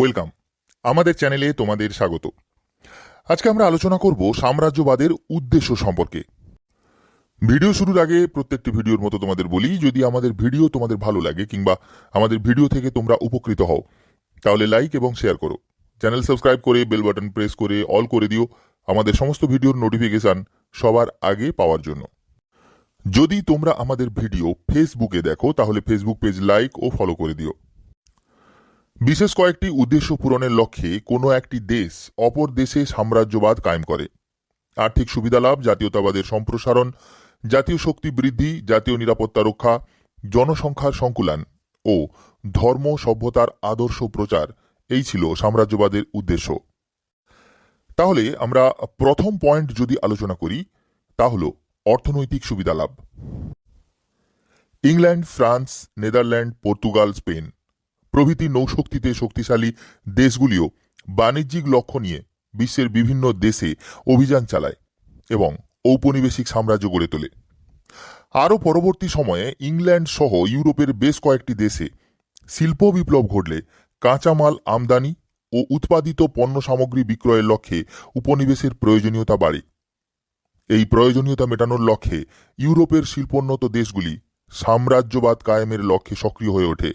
Welcome. আমাদের চ্যানেলে তোমাদের স্বাগত। আজকে আমরা আলোচনা করব সাম্রাজ্যবাদের উদ্দেশ্য সম্পর্কে। ভিডিও শুরুর আগে প্রত্যেকটি ভিডিওর মতো তোমাদের বলি, যদি আমাদের ভিডিও তোমাদের ভালো লাগে কিংবা আমাদের ভিডিও থেকে তোমরা উপকৃত হও, তাহলে লাইক এবং শেয়ার করো। চ্যানেল সাবস্ক্রাইব করে, বেল বাটন প্রেস করে, অল করে দিও। আমাদের সমস্ত ভিডিওর নোটিফিকেশন সবার আগে পাওয়ার জন্য। যদি তোমরা আমাদের ভিডিও ফেসবুকে দেখো, তাহলে ফেসবুক পেজ লাইক ও ফলো করে দিও। বিশেষ কয়েকটি উদ্দেশ্য পূরণের লক্ষ্যে কোনো একটি দেশ অপর দেশে সাম্রাজ্যবাদ কায়েম করে। আর্থিক সুবিধা লাভ, জাতীয়তাবাদের সম্প্রসারণ, জাতীয় শক্তি বৃদ্ধি, জাতীয় নিরাপত্তা রক্ষা, জনসংখ্যার সংকুলান ও ধর্ম সভ্যতার আদর্শ প্রচার, এই ছিল সাম্রাজ্যবাদের উদ্দেশ্য। তাহলে আমরা প্রথম পয়েন্ট যদি আলোচনা করি, তা হল অর্থনৈতিক সুবিধা লাভ। England, France, Netherland, Portugal, Spain প্রভৃতি নৌশক্তিতে শক্তিশালী দেশগুলিও বাণিজ্যিক লক্ষ্য নিয়ে বিশ্বের বিভিন্ন দেশে অভিযান চালায় এবং ঔপনিবেশিক সাম্রাজ্য গড়ে তোলে। আরও পরবর্তী সময়ে ইংল্যান্ড সহ ইউরোপের বেশ কয়েকটি দেশে শিল্প বিপ্লব ঘটলে কাঁচামাল আমদানি ও উৎপাদিত পণ্য সামগ্রী বিক্রয়ের লক্ষ্যে উপনিবেশের প্রয়োজনীয়তা বাড়ে। এই প্রয়োজনীয়তা মেটানোর লক্ষ্যে ইউরোপের শিল্পোন্নত দেশগুলি সাম্রাজ্যবাদ কায়েমের লক্ষ্যে সক্রিয় হয়ে ওঠে।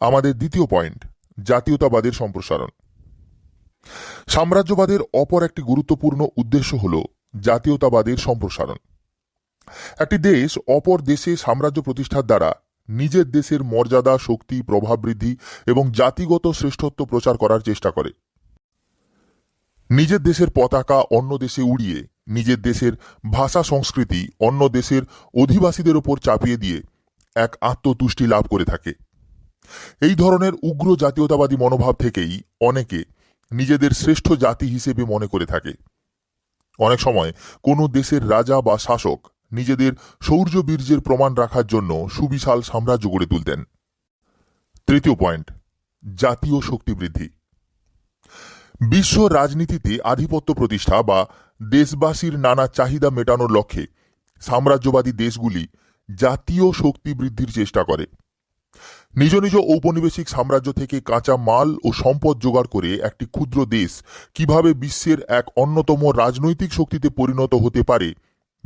আমাদের দ্বিতীয় পয়েন্ট, জাতীয়তাবাদের সম্প্রসারণ। সাম্রাজ্যবাদের অপর একটি গুরুত্বপূর্ণ উদ্দেশ্য হল জাতীয়তাবাদের সম্প্রসারণ। একটি দেশ অপর দেশে সাম্রাজ্য প্রতিষ্ঠার দ্বারা নিজের দেশের মর্যাদা, শক্তি, প্রভাব বৃদ্ধি এবং জাতিগত শ্রেষ্ঠত্ব প্রচার করার চেষ্টা করে। নিজের দেশের পতাকা অন্য দেশে উড়িয়ে, নিজের দেশের ভাষা সংস্কৃতি অন্য দেশের অধিবাসীদের উপর চাপিয়ে দিয়ে এক আত্মতুষ্টি লাভ করে থাকে। এই ধরনের উগ্র জাতীয়তাবাদী মনোভাব থেকেই অনেকে নিজেদের শ্রেষ্ঠ জাতি হিসেবে মনে করে থাকে। অনেক সময় কোনো দেশের রাজা বা শাসক নিজেদের শৌর্য বীর্যের প্রমাণ রাখার জন্য সুবিশাল সাম্রাজ্য গড়ে তুলতেন। তৃতীয় পয়েন্ট, জাতীয় শক্তি বৃদ্ধি। বিশ্ব রাজনীতিতে আধিপত্য প্রতিষ্ঠা বা দেশবাসীর নানা চাহিদা মেটানোর লক্ষ্যে সাম্রাজ্যবাদী দেশগুলি জাতীয় শক্তি বৃদ্ধির চেষ্টা করে। নিজ নিজ ঔপনিবেশিক সাম্রাজ্য থেকে কাঁচা মাল ও সম্পদ জোগাড় করে একটি ক্ষুদ্র দেশ কীভাবে বিশ্বের এক অন্যতম রাজনৈতিক শক্তিতে পরিণত হতে পারে,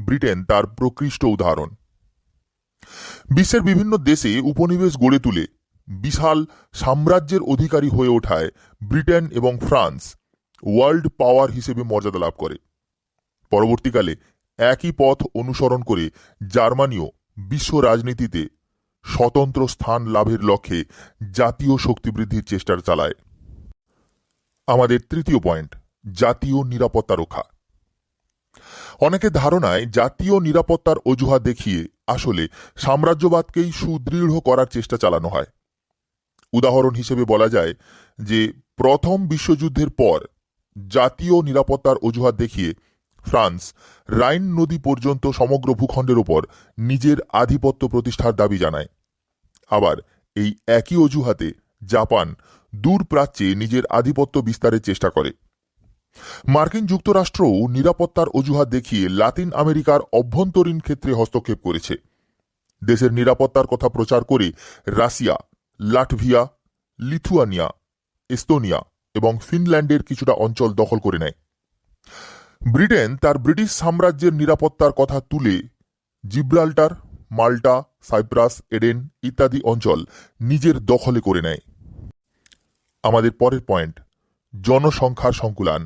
ব্রিটেন তার প্রকৃষ্ট উদাহরণ। বিশ্বের বিভিন্ন দেশে উপনিবেশ গড়ে তুলে বিশাল সাম্রাজ্যের অধিকারী হয়ে ওঠায় ব্রিটেন এবং ফ্রান্স ওয়ার্ল্ড পাওয়ার হিসেবে মর্যাদা লাভ করে। পরবর্তীকালে একই পথ অনুসরণ করে জার্মানিও বিশ্ব রাজনীতিতে স্বতন্ত্র স্থান লাভের লক্ষ্যে জাতীয় শক্তি বৃদ্ধির চেষ্টা চালায়। আমাদের তৃতীয় পয়েন্ট, জাতীয় নিরাপত্তা রক্ষা। অনেকে ধারণায় জাতীয় নিরাপত্তার অজুহাত দেখিয়ে আসলে সাম্রাজ্যবাদকেই সুদৃঢ় করার চেষ্টা চালানো হয়। উদাহরণ হিসেবে বলা যায় যে, প্রথম বিশ্বযুদ্ধের পর জাতীয় নিরাপত্তার অজুহাত দেখিয়ে ফ্রান্স, রাইন নদী পর্যন্ত সমগ্র ভূখণ্ডের ওপর নিজের আধিপত্য প্রতিষ্ঠার দাবি জানায়। আবার এই একই অজুহাতে জাপান দূর প্রাচ্যে নিজের আধিপত্য বিস্তারের চেষ্টা করে। মার্কিন যুক্তরাষ্ট্রও নিরাপত্তার অজুহাত দেখিয়ে লাতিন আমেরিকার অভ্যন্তরীণ ক্ষেত্রে হস্তক্ষেপ করেছে। দেশের নিরাপত্তার কথা প্রচার করে রাশিয়া, লাটভিয়া, লিথুয়ানিয়া, এস্তোনিয়া এবং ফিনল্যান্ডের কিছুটা অঞ্চল দখল করে নেয়। ব্রিটেন তার ব্রিটিশ সাম্রাজ্যের নিরাপত্তার কথা তুলে জিব্রাল্টার, মাল্টা, সাইপ্রাস, এডেন ইত্যাদি অঞ্চল নিজের দখলে করে নেয়। আমাদের পরের পয়েন্ট, জনসংখ্যার সংকুলান।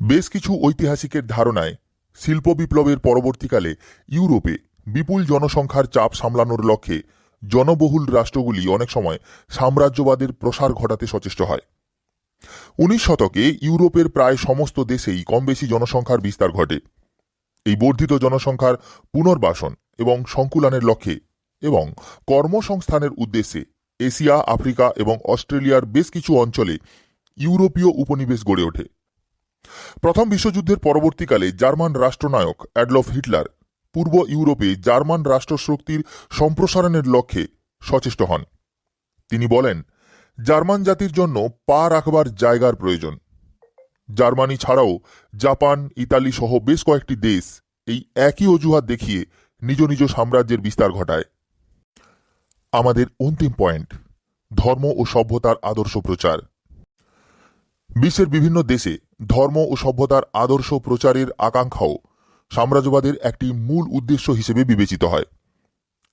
বেশ কিছু ঐতিহাসিকের ধারণায় শিল্প বিপ্লবের পরবর্তীকালে ইউরোপে বিপুল জনসংখ্যার চাপ সামলানোর লক্ষ্যে জনবহুল রাষ্ট্রগুলি অনেক সময় সাম্রাজ্যবাদের প্রসার ঘটাতে সচেষ্ট হয়। উনিশ শতকে ইউরোপের প্রায় সমস্ত দেশেই কম বেশি জনসংখ্যার বিস্তার ঘটে। এই বর্ধিত জনসংখ্যার পুনর্বাসন এবং সংকুলানের লক্ষ্যে এবং কর্মসংস্থানের উদ্দেশ্যে এশিয়া, আফ্রিকা এবং অস্ট্রেলিয়ার বেশ কিছু অঞ্চলে ইউরোপীয় উপনিবেশ গড়ে ওঠে। প্রথম বিশ্বযুদ্ধের পরবর্তীকালে জার্মান রাষ্ট্রনায়ক অ্যাডলফ হিটলার পূর্ব ইউরোপে জার্মান রাষ্ট্রশক্তির সম্প্রসারণের লক্ষ্যে সচেষ্ট হন। তিনি বলেন জার্মান জাতির জন্য পা রাখবার জায়গার প্রয়োজন। জার্মানি ছাড়াও জাপান, ইতালি সহ বেশ কয়েকটি দেশ এই একই অজুহাত দেখিয়ে নিজ নিজ সাম্রাজ্যের বিস্তার ঘটায়। আমাদের অন্তিম পয়েন্ট, ধর্ম ও সভ্যতার আদর্শ প্রচার। বিশ্বের বিভিন্ন দেশে ধর্ম ও সভ্যতার আদর্শ প্রচারের আকাঙ্ক্ষাও সাম্রাজ্যবাদের একটি মূল উদ্দেশ্য হিসেবে বিবেচিত হয়।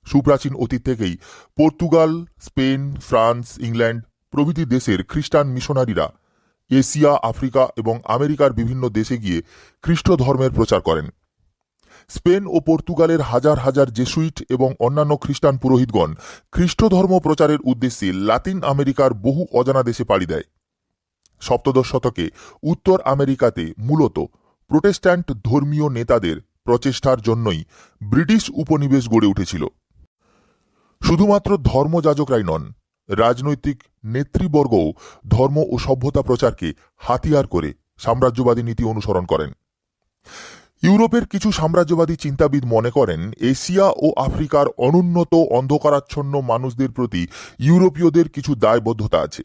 সুপ্রাচীন অতীত থেকেই পর্তুগাল, স্পেন, ফ্রান্স, ইংল্যান্ড প্রভৃতি দেশের খ্রিস্টান মিশনারিরা এশিয়া, আফ্রিকা এবং আমেরিকার বিভিন্ন দেশে গিয়ে খ্রিস্ট ধর্মের প্রচার করেন। স্পেন ও পর্তুগালের হাজার হাজার জেসুইট এবং অন্যান্য খ্রিস্টান পুরোহিতগণ খ্রিস্ট ধর্ম প্রচারের উদ্দেশ্যে লাতিন আমেরিকার বহু অজানা দেশে পাড়ি দেয়। সপ্তদশ শতকে উত্তর আমেরিকাতে মূলত প্রোটেস্ট্যান্ট ধর্মীয় নেতাদের প্রচেষ্টার জন্যই ব্রিটিশ উপনিবেশ গড়ে উঠেছিল। শুধুমাত্র ধর্মযাজকরাই নন রাজনৈতিক নেতৃবর্গও ধর্ম ও সভ্যতা প্রচারকে হাতিয়ার করে সাম্রাজ্যবাদী নীতি অনুসরণ করেন। ইউরোপের কিছু সাম্রাজ্যবাদী চিন্তাবিদ মনে করেন, এশিয়া ও আফ্রিকার অনুন্নত, অন্ধকারাচ্ছন্ন মানুষদের প্রতি ইউরোপীয়দের কিছু দায়বদ্ধতা আছে।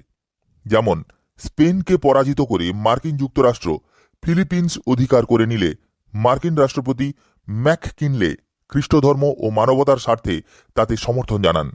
যেমন, স্পেনকে পরাজিত করে মার্কিন যুক্তরাষ্ট্র ফিলিপিন্স অধিকার করে নিলে মার্কিন রাষ্ট্রপতি ম্যাক কিনলে খ্রিস্টধর্ম ও মানবতার স্বার্থে তাতে সমর্থন জানান।